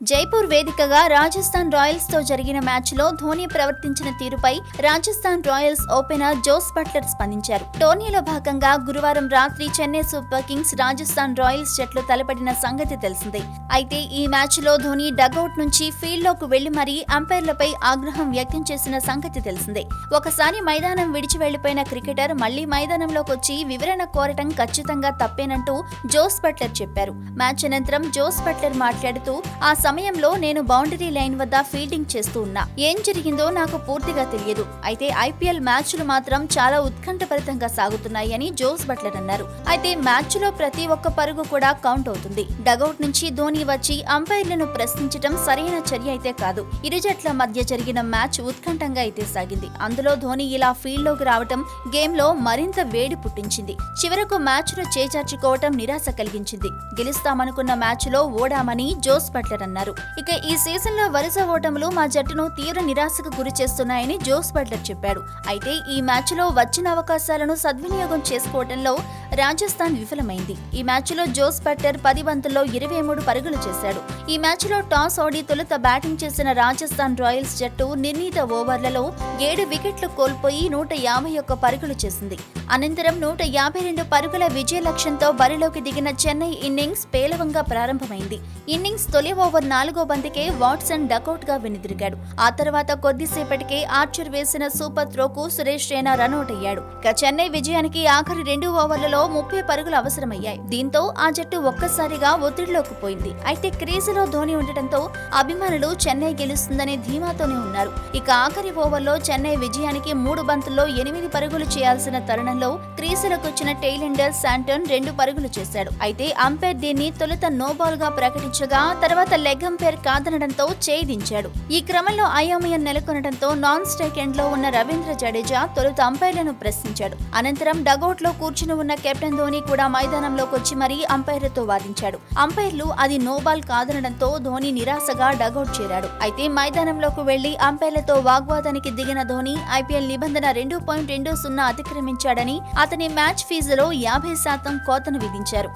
జైపూర్ వేదికగా రాజస్థాన్ రాయల్స్తో జరిగిన మ్యాచ్లో ధోని ప్రవర్తించిన తీరుపై Rajasthan Royals opener Jos Buttler స్పందించారు. టోర్నీలో భాగంగా గురువారం రాత్రి Chennai Super Kings Rajasthan Royals జట్లు తలపడిన సంగతి తెలిసిందే. అయితే ఈ మ్యాచ్లో ధోని డగౌట్ నుంచి ఫీల్డ్లోకి వెళ్ళి మరీ అంపైర్లపై ఆగ్రహం వ్యక్తం చేసిన సంగతి తెలిసిందే. ఒకసారి మైదానం విడిచి వెళ్ళిపోయిన క్రికెటర్ మళ్ళీ మైదానంలోకి వచ్చి వివరణ కోరటం ఖచ్చితంగా తప్పేనంటూ జోస్ బట్లర్ చెప్పారు. మ్యాచ్ అనంతరం జోస్ బట్లర్ మాట్లాడుతూ ఆ సమయంలో నేను బౌండరీ లైన్ వద్ద ఫీల్డింగ్ చేస్తూ ఉన్నా. ఏం జరిగిందో నాకు పూర్తిగా తెలియదు. అయితే ఐపీఎల్ మ్యాచ్లు మాత్రం చాలా ఉత్కంఠభరితంగా సాగుతున్నాయి అని జోస్ బట్లర్ అన్నారు. అయితే మ్యాచ్లో ప్రతి ఒక్క పరుగు కూడా కౌంట్ అవుతుంది. డగౌట్ నుంచి ధోని వచ్చి అంపైర్లను ప్రశ్నించడం సరైన చర్య అయితే కాదు. ఇరు జట్ల మధ్య జరిగిన మ్యాచ్ ఉత్కంఠంగా అయితే సాగింది. అందులో ధోని ఇలా ఫీల్డ్లోకి రావటం గేమ్లో మరింత వేడి పుట్టించింది. చివరకు మ్యాచ్ను చేజార్చుకోవటం నిరాశ కలిగించింది. గెలుస్తామనుకున్న మ్యాచ్లో ఓడామని జోస్ బట్లర్ అన్నారు. ఇక ఈ సీజన్లో వరుస ఓటములు మా జట్టును తీవ్ర నిరాశకు గురి చేస్తున్నాయని జోస్ బట్లర్ చెప్పాడు. అయితే ఈ మ్యాచ్లో వచ్చిన అవకాశాలను సద్వినియోగం చేసుకోవడంలో రాజస్థాన్ విఫలమైంది. ఈ మ్యాచ్లో జోస్ బట్టర్ పది బంతుల్లో ఇరవై మూడు పరుగులు చేశాడు. ఈ మ్యాచ్లో టాస్ ఓడి తొలుత బ్యాటింగ్ చేసిన రాజస్థాన్ రాయల్స్ జట్టు నిర్ణీత ఓవర్లలో ఏడు వికెట్లు కోల్పోయి నూట యాభై ఒక్క పరుగులు చేసింది. అనంతరం నూట యాభై రెండు పరుగుల విజయ లక్ష్యంతో బరిలోకి దిగిన చెన్నై ఇన్నింగ్స్ పేలవంగా ప్రారంభమైంది. ఇన్నింగ్స్ తొలి ఓవర్ నాలుగో బంతికే వాట్సన్ డకౌట్గా వెనుదిరిగాడు. ఆ తర్వాత కొద్దిసేపటికే ఆర్చర్ వేసిన సూపర్ త్రోకు సురేష్ రైనా రనౌట్ అయ్యాడు. ఇక చెన్నై విజయానికి ఆఖరి రెండు ఓవర్లలో ముప్పై పరుగులు అవసరమయ్యాయి. దీంతో ఆ జట్టు ఒక్కసారిగా ఒత్తిడిలోకి పోయింది. అయితే క్రీజులో ధోని ఉండటంతో అభిమానులు చెన్నై గెలుస్తుందనే ధీమాతోనే ఉన్నారు. ఇక ఆఖరి ఓవర్లో చెన్నై విజయానికి మూడు బంతుల్లో ఎనిమిది పరుగులు చేయాల్సిన తరుణంలో క్రీజులకొచ్చిన టెయిలెండర్ శాంటన్ రెండు పరుగులు చేశాడు. అయితే అంపైర్ దీన్ని తొలుత నోబాల్గా ప్రకటించగా తర్వాత లెగ్ అంపైర్ కాదనడంతో ఛేదించాడు. ఈ క్రమంలో అయోమయం నెలకొనడంతో నాన్ స్ట్రైక్ ఎండ్లో ఉన్న రవీంద్ర జడేజా తొలుత అంపైర్లను ప్రశ్నించాడు. అనంతరం డగౌట్లో కూర్చుని ఉన్న కెప్టెన్ ధోని కూడా మైదానంలోకి వచ్చి మరీ అంపైర్లతో వాదించాడు. అంపైర్లు అది నోబాల్ కాదనడంతో ధోని నిరాశగా డగౌట్ చేరాడు. అయితే మైదానంలోకి వెళ్ళి అంపైర్లతో వాగ్వాదానికి దిగిన ధోని ఐపీఎల్ నిబంధన రెండు పాయింట్ రెండు సున్నా అతిక్రమించాడని అతని మ్యాచ్ ఫీజులో యాభై శాతం కోతను విధించారు.